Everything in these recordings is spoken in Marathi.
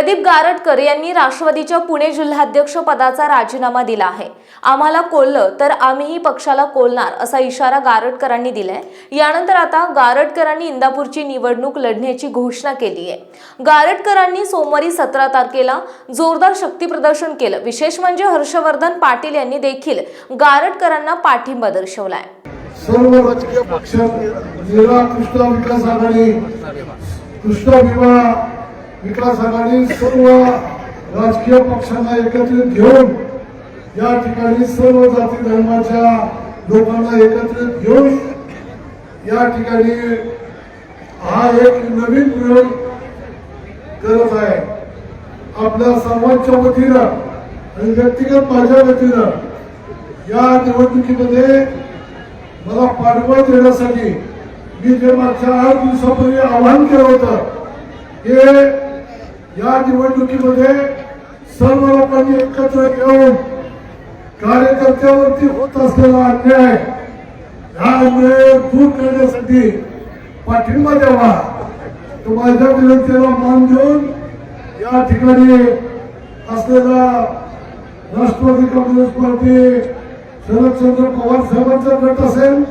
प्रदीप गारटकर यांनी राष्ट्रवादीच्या पुणे जिल्हाध्यक्ष पदाचा राजीनामा दिला आहे. आम्हाला कोललं तर आम्हीही पक्षाला कोलणार असा इशारा गारटकरांनी दिलाय. यानंतर आता गारटकरांनी इंदापूरची निवडणूक लढण्याची घोषणा केली आहे. गारटकरांनी सोमवारी सतरा तारखेला जोरदार शक्तीप्रदर्शन केलं. विशेष म्हणजे हर्षवर्धन पाटील यांनी देखील गारटकरांना पाठिंबा दर्शवलाय. सर्व राजकीय पक्ष कृष्ण विकास आघाडी कृष्ण विमा विकास आघाडी सर्व राजकीय पक्षांना एकत्रित घेऊन या ठिकाणी सर्व जाती धर्माच्या लोकांना एकत्रित घेऊन या ठिकाणी हा एक नवीन प्रयोग करत आहे. आपल्या सर्वांच्या वतीनं आणि व्यक्तिगत माझ्या वतीनं या निवडणुकीमध्ये मला पाठबळ देण्यासाठी मी जे मागच्या आठ दिवसापूर्वी आवाहन केलं होतं हे या निवडणुकीमध्ये सर्व लोकांनी एकत्र येऊन कार्यकर्त्यावरती होत असलेला अन्याय हा अन्याय दूर करण्यासाठी पाठिंबा द्यावा. तो माझ्या विनंतीला मान देऊन या ठिकाणी असलेला राष्ट्रवादी काँग्रेस पार्टी शरदचंद्र पवार साहेबांचा गट असेल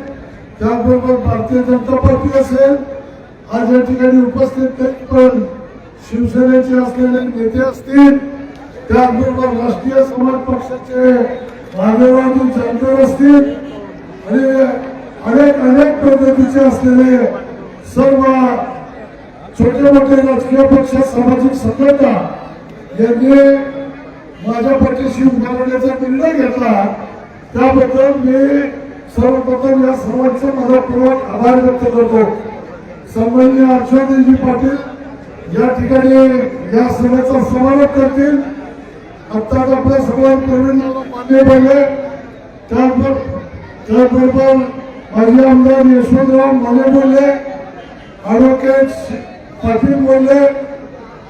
त्याचबरोबर भारतीय जनता पार्टी असेल आज या ठिकाणी उपस्थित पण शिवसेनेचे असलेले नेते असतील त्याचबरोबर राष्ट्रीय समाज पक्षाचे माध्यमातून जानकर असतील आणि अनेक अनेक पद्धतीचे असलेले सर्व छोटे मोठे राजकीय पक्ष सामाजिक संघटना यांनी माझ्या पाठीशी उभा राहण्याचा निर्णय घेतला. त्याबद्दल मी सर्वप्रथम या सर्वांचे मनपूर्वक आभार व्यक्त करतो. सन्मान्य हर्षवर्धनजी पाटील या ठिकाणी या सभेचा समारोप करतील. आत्ताच आपल्या सर्वांपूर्वी मान्य बोलले त्याबरोबर त्याबरोबर माजी आमदार यशवंतराव माने बोलले. ॲडव्होकेट पाटील बोलले.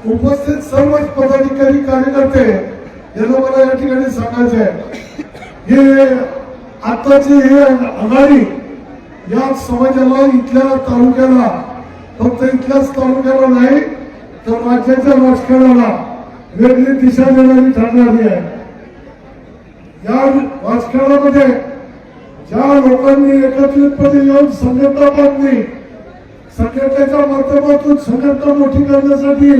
उपस्थित सर्वच पदाधिकारी कार्यकर्ते यांना मला या ठिकाणी सांगायचं आहे हे आताची ही आघाडी या समाजाला इथल्या तालुक्याला फक्त इथल्याच तालुक्याला नाही तर राज्याच्या राजकारणाला वेगळी दिशा देणारी ठरणारी आहे. या राजकारणामध्ये ज्या लोकांनी एकत्रितपणे येऊन संघटना बांधली संघटनेच्या माध्यमातून संघटना मोठी करण्यासाठी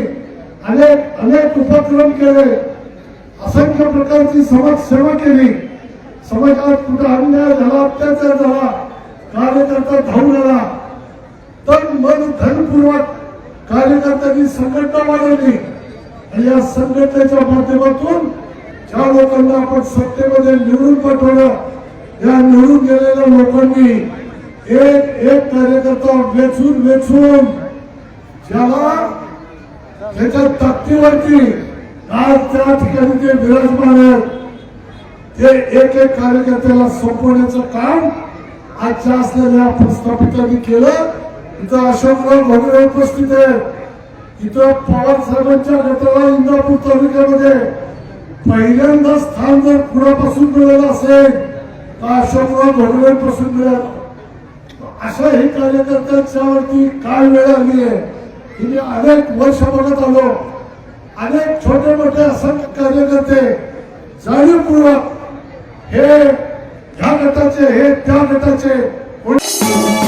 अनेक अनेक उपक्रम केले असंख्य प्रकारची समाजसेवा केली. समाजात कुठं अन्याय झाला अत्याचार झाला कार्यकर्ता धावून आला तर मन धनपूर्वक कार्यकर्त्यांनी संघटना वाढवली आणि या संघटनेच्या माध्यमातून ज्या लोकांना आपण सत्तेमध्ये निवडून पाठवलं या निवडून गेलेल्या लोकांनी एक एक कार्यकर्ता वेचून वेचून ज्याला त्याच्या ताकदीवरती आज त्या ठिकाणी ते विराजमान आहेत. ते एक एक कार्यकर्त्याला संपवण्याचं काम आजच्या असलेल्या प्रस्थापितांनी केलं. इथं अशोकराव भगरे उपस्थित आहे इथं पवार साहेबांच्या गटाला इंदापूर तालुक्यामध्ये पहिल्यांदा स्थान जर पुढापासून मिळालं असेल तर अशोकराव भगरे पासून मिळालं. अशा हे कार्यकर्त्यांच्यावरती काय वेळ आली आहे? की मी अनेक वर्ष बघत आलो. अनेक छोटे मोठे असंख्य कार्यकर्ते जाणीवपूर्वक हे ह्या गटाचे हे त्या गटाचे कोणी